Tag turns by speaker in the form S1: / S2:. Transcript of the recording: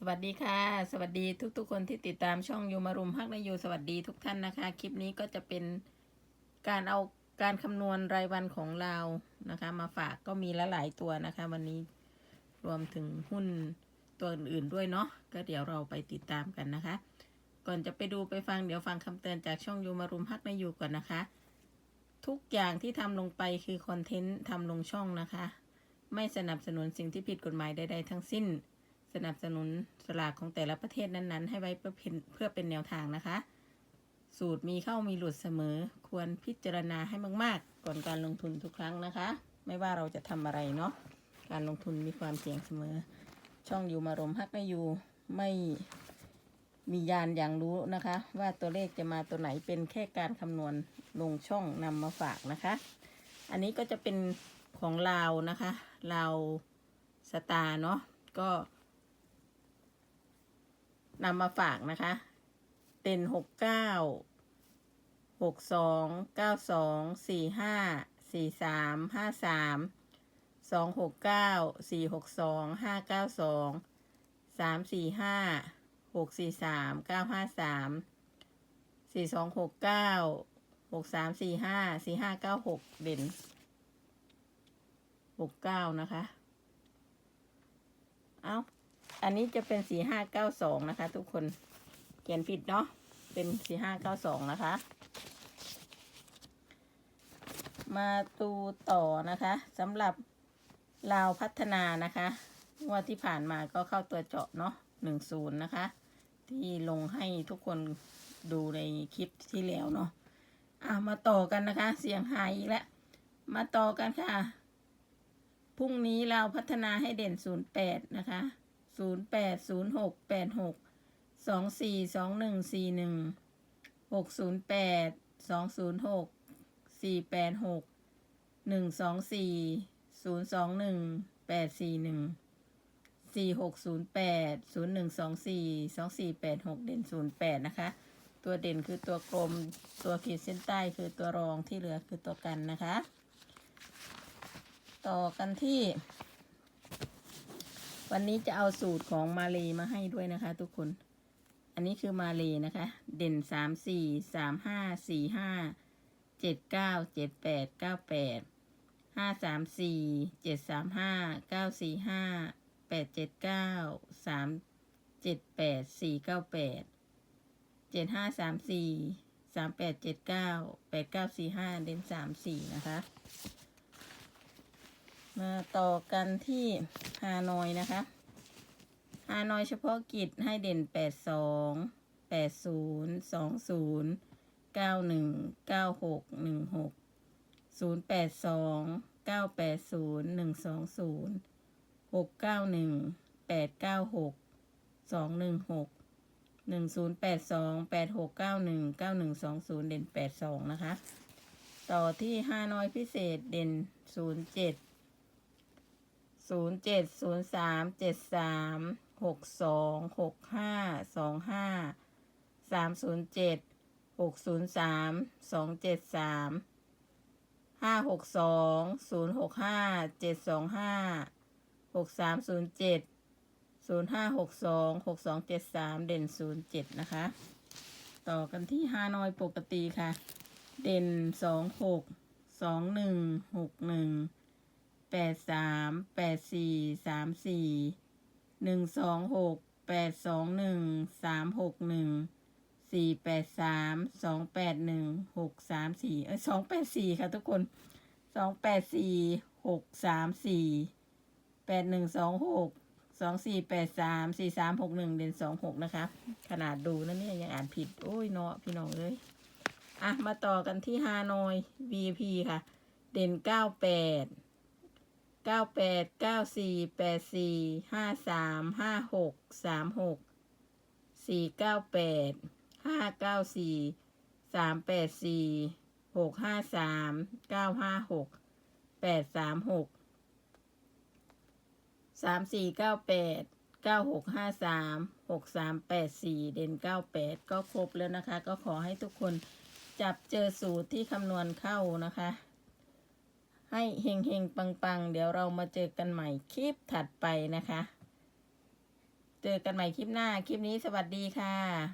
S1: สวัสดีค่ะ สวัสดีทุกๆคนที่ติดตามช่องยูมารุมฮักนยูสวัสดีทุกท่านนะคะ คลิปนี้ก็จะเป็นการเอาการคำนวณรายวันของเรานะคะ มาฝากก็มีละหลายตัวนะคะ วันนี้รวมถึงหุ้นตัวอื่นๆด้วยเนาะก็เดี๋ยวเราไปติดตามกันนะคะ ก่อนจะไปดูไปฟังเดี๋ยวฟังคำเตือนจากช่องยูมารุมฮักนยูก่อนนะคะ ทุกอย่างที่ทำลงไปคือคอนเทนต์ทำลงช่องนะคะ ไม่สนับสนุนสิ่งที่ผิดกฎหมายใดๆทั้งสิ้น สนับสนุนสลากของแต่ละประเทศนั้นๆ ให้ไว้เพื่อเป็นเพื่อเป็นแนวทางนะคะ สูตรมีเข้ามีหลุดเสมอ ควรพิจารณาให้มาก ๆ ก่อนการลงทุนทุกครั้งนะคะ ไม่ว่าเราจะทำอะไรเนาะการลงทุนมีความเสี่ยงเสมอ ช่องอยู่มารมฮักไม่อยู่ไม่มียานอย่างรู้นะคะ ว่าตัวเลขจะมาตัวไหนเป็นแค่การคำนวณลงช่องนำมาฝากนะคะ อันนี้ก็จะเป็นของลาวนะคะลาวสตาร์เนาะก็ นำมาฝากนะคะ เต็นหกเก้าหกสองเก้าสองสี่ห้าสี่สามห้าสามสองหกเก้าสี่หกสองห้าเก้าสองสามสี่ห้าหกสี่สามเก้าห้าสามสี่สองหกเก้าหกสามสี่ห้าสี่ห้าเก้าหกเด่นหกเก้านะคะ เอา อันนี้จะเป็นสี่ห้าเก้าสองนะคะ ทุกคนเขียนผิดเนาะเป็นสี่ห้าเก้าสองนะคะ มาตูต่อนะคะสำหรับลาวพัฒนานะคะงวดที่ผ่านมาก็เข้าตัวเจาะเนาะหนึ่งศูนย์นะคะ ที่ลงให้ทุกคนดูในคลิปที่แล้วเนาะอะมาต่อกันนะคะ เสียงหายอีกแล้ว มาต่อกันค่ะ พรุ่งนี้เราพัฒนาให้เด่น 08 นะคะ 08 06 86 24 21 41 608 206 486 124 021 841 4608 0124 2486เด่น08นะคะ ตัวเด่นคือตัวกลมตัวขีดเส้นใต้คือตัวรองที่เหลือคือตัวกันนะคะ ต่อกันที่ วันนี้จะเอาสูตรของมาเลมาให้ด้วยนะคะ ทุกคน อันนี้คือมาเลนะคะ เด่นสามสี่สามห้าสี่ห้าเจ็ดเก้าเจ็ดแปดเก้าแปดห้าสามสี่เจ็ดสามห้าเก้าสี่ห้าแปดเจ็ดเก้าสามเจ็ดแปดสี่เก้าแปดเจ็ดห้าสามสี่สามแปดเจ็ดเก้าแปดเก้าสี่ห้าเด่นสามสี่นะคะ มาต่อกันที่ฮานอยนะคะฮานอยเฉพาะกิจให้เด่นแปดสองแปดศูนย์สองศูนย์เก้าหนึ่งเก้าหกหนึ่งหกศูนย์แปดสองเก้าแปดศูนย์หนึ่งสองศูนย์หกเก้าหนึ่งแปดเก้าหกสองหนึ่งหกหนึ่งศูนย์แปดสองแปดหกเก้าหนึ่งเก้าหนึ่งสองศูนย์เด่นแปดสองนะคะ ต่อที่ฮานอยพิเศษเด่นศูนย์เจ็ด ศูนย์เจ็ดศูนย์สามเจ็ดสามหกสองหกห้าสองห้าสามศูนย์เจ็ดหกศูนย์สามสองเจ็ดสามห้าหกสองศูนย์หกห้าเจ็ดสองห้าหกสามศูนย์เจ็ดศูนย์ห้าหกสองหกสองเจ็ดสามเด่นศูนย์เจ็ดนะคะ ต่อกันที่ฮานอยปกติค่ะ เด่นสองหกสองหนึ่งหกหนึ่ง แปดสามแปดสี่สามสี่หนึ่งสองหกแปดสองหนึ่งสามหกหนึ่งสี่แปดสามสองแปดหนึ่งหกสามสี่เออสองแปดสี่ค่ะทุกคนสองแปดสี่หกสามสี่แปดหนึ่งสองหกสองสี่แปดสามสี่สามหกหนึ่งเด่นสองหกนะคะขนาดดูนะเนี่ยยังอ่านผิด โอ้ยเนาะพี่น้องเลยอะ มาต่อกันที่ฮานอย VP ค่ะ เด่นเก้าแปด เก้าแปดเก้าสี่แปดสี่ห้าสามห้าหกสามหกสี่เก้าแปดห้าเก้าสี่สามแปดสี่หกห้าสามเก้าห้าหกแปดสามหกสามสี่เก้าแปดเก้าหกห้าสามหกสามแปดสี่เด่นเก้าแปดก็ครบแล้วนะคะ ก็ขอให้ทุกคนจับเจอสูตรที่คำนวณเข้านะคะ ให้เฮงเฮงปังปังเดี๋ยวเรามาเจอกันใหม่คลิปถัดไปนะคะ เจอกันใหม่คลิปหน้า คลิปนี้สวัสดีค่ะ